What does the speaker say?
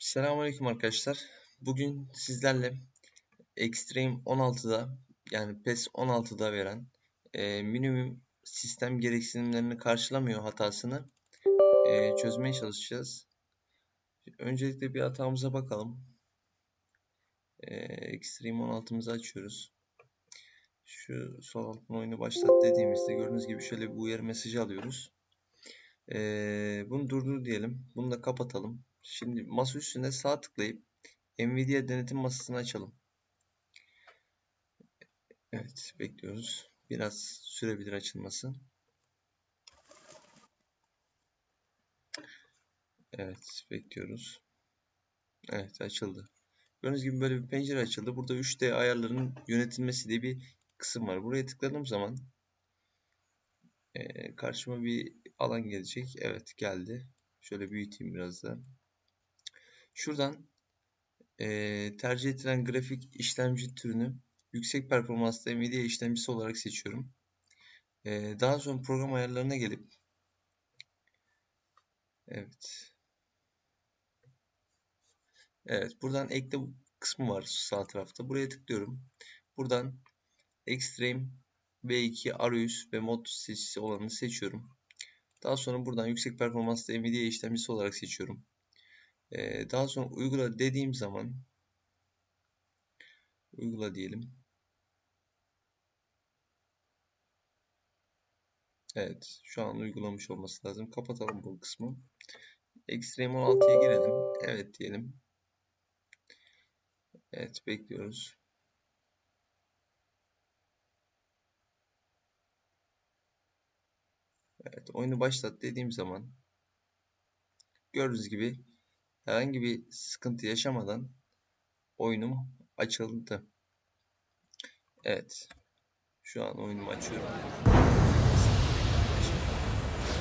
Selamünaleyküm arkadaşlar. Bugün sizlerle Extreme 16'da yani PES 16'da veren e, minimum sistem gereksinimlerini karşılamıyor hatasını e, çözmeye çalışacağız. Öncelikle bir hatamıza bakalım. E, Extreme 16'mızı açıyoruz. Şu sol altın oyunu başlat dediğimizde gördüğünüz gibi şöyle bir uyarı mesajı alıyoruz. E, bunu durdur diyelim. Bunu da kapatalım. Şimdi masa üstüne sağ tıklayıp Nvidia denetim masasını açalım. Evet, bekliyoruz. Biraz sürebilir açılması. Evet, bekliyoruz. Evet, açıldı. Gördüğünüz gibi böyle bir pencere açıldı. Burada 3D ayarlarının yönetilmesi diye bir kısım var. Buraya tıkladığım zaman karşıma bir alan gelecek. Evet, geldi. Şöyle büyüteyim biraz da. Şuradan e, tercih edilen grafik işlemci türünü yüksek performanslı Nvidia işlemcisi olarak seçiyorum. E, daha sonra program ayarlarına gelip evet evet buradan ekle kısmı var sağ tarafta. Buraya tıklıyorum. Buradan Extreme V2 Arius ve mod seçisi olanı seçiyorum. Daha sonra buradan yüksek performanslı Nvidia işlemcisi olarak seçiyorum. Ee, daha sonra uygula dediğim zaman uygula diyelim. Evet, şu an uygulamış olması lazım. Kapatalım bu kısmı. Extreme 16'ya girelim. Evet diyelim. Evet, bekliyoruz. Evet, oyunu başlat dediğim zaman gördüğünüz gibi herhangi bir sıkıntı yaşamadan oyunum açıldı. Evet. Şu an oyunumu açıyorum.